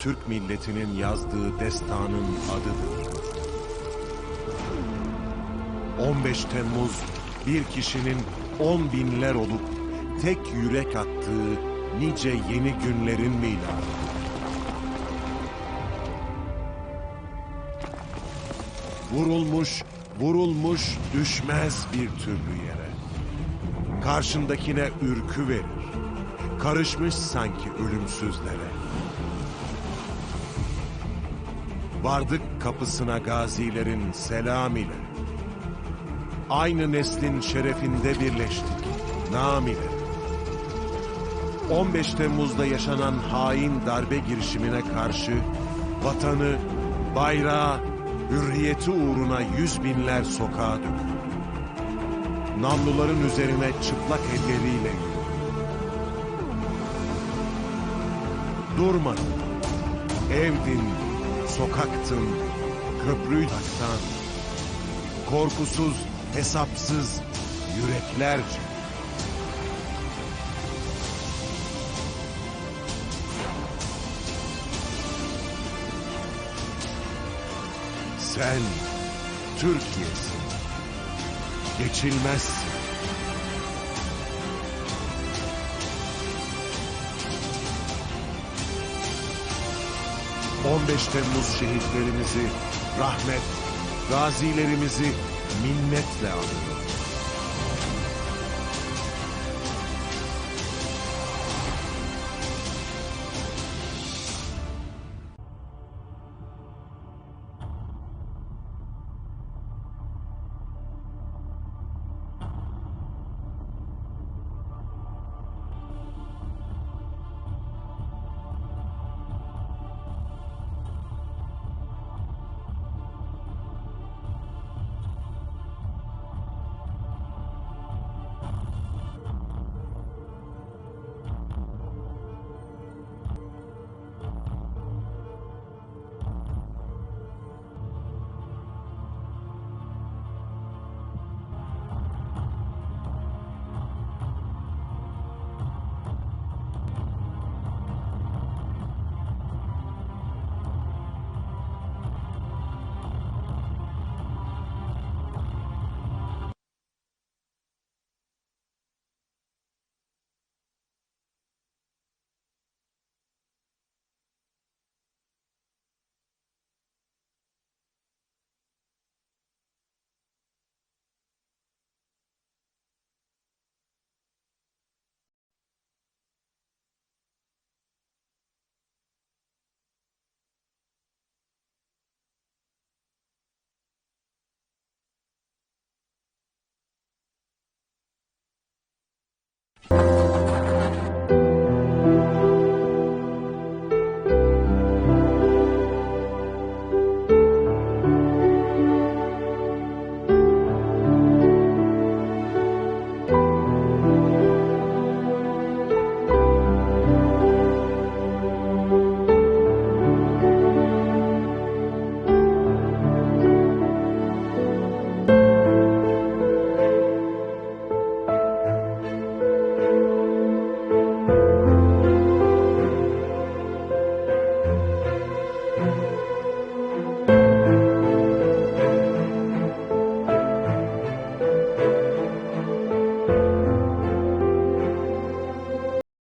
Türk milletinin yazdığı destanın adıdır. 15 Temmuz bir kişinin on binler olup tek yürek attığı nice yeni günlerin miladı. Vurulmuş, vurulmuş düşmez bir türlü yere. Karşındakine ürkü verir. Karışmış sanki ölümsüzlere. Vardık kapısına gazilerin selam ile. Aynı neslin şerefinde birleştik, nam ile. 15 Temmuz'da yaşanan hain darbe girişimine karşı vatanı, bayrağı, hürriyeti uğruna yüz binler sokağa döküldü. Namluların üzerine çıplak elleriyle yürüdü. Durmadı. Evdin, sokaktın, köprüydaktan. Korkusuz, hesapsız, yüreklerce. Sen Türkiye'sin. Geçilmezsin. ...15 Temmuz şehitlerimizi rahmet, gazilerimizi minnetle anıyor. you